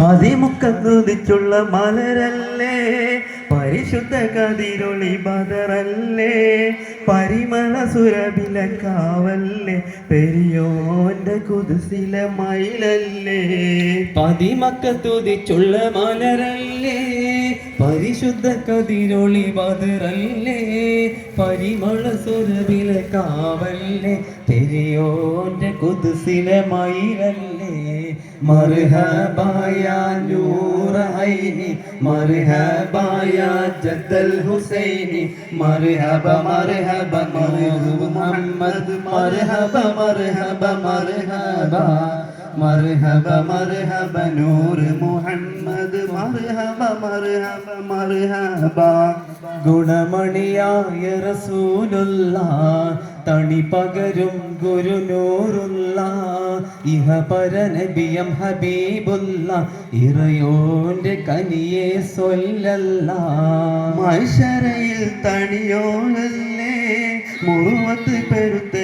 പതിമുക്കുതിച്ചുള്ള മലരല്ലേ? പരിശുദ്ധ കതിരൊളി ബദറല്ലേ പരിമള സുരബില കാവല്ലേ? പെരിയോന്റെ കുതിസില മയിലല്ലേ? പതിമക്ക തുതിച്ചുള്ള മലരല്ലേ? പരിശുദ്ധ കതിരൊളി ബദറല്ലേ പരിമള സുരവില കാവല്ലേ? പെരിയോന്റെ കുതിസിലെ മയിലല്ലേ? മർഹബായ നൂറൈനി മർഹബായ ജദ്ദൽ ഹുസൈനി മർഹബ മർഹബ മർഹബ മുഹമ്മദ് മർഹബ മർഹബ മർഹബ മർഹബ മർഹബ നൂർ മർഹബ ഗുണമണിയായ റസൂലുള്ള തണി പകരും ഗുരുനൂറുള്ള ഇഹ പരനബിയം ഹബീബുള്ള ഇറയോന്റെ കനിയെ സൊല്ലല്ല. മൈശരയിൽ തണിയോളല്ലേ മുറുവത്ത് പെരുത്ത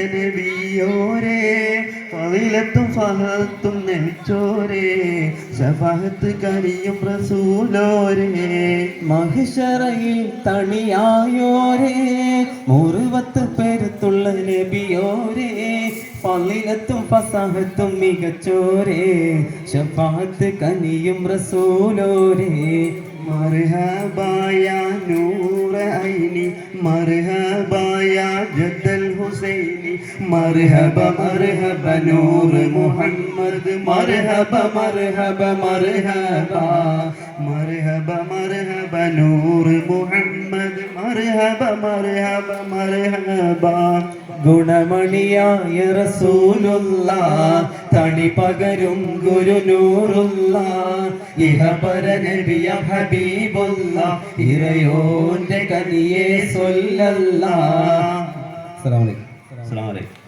നബിയോരേ ഫഹത്തും നെഞ്ചോരേ നെച്ചോരേ കരിയും കനിയും റസൂലോരേ. മഹിഷറയിൽ തണിയായോരേ മുറുവത്ത് പെരുത്തുള്ള നബിയോരേ. പള്ളിലത്തും ഫസാഹത്തും മികച്ചോരേ ഷഫാത്ത് കനിയും റസൂലോരേ. മർഹബായ നൂറ ഐനി മർഹബായ ജദ്ദൽ ഹുസൈനി. മർഹബ മർഹബ നൂർ മുഹമ്മദ്. മർഹബ മർഹബ മർഹബ. മർഹബ മർഹബ നൂർ മുഹമ്മദ്. മർഹബ മർഹബ മർഹബ. ഗുണമണിയായ റസൂലുള്ള തണി പകരും ഗുരുനൂറുള്ള ഇഹപര നബിയ ഹബീബുള്ള ഇറയോന്റെ കനിയെ സൊല്ലല്ല. अलैक्म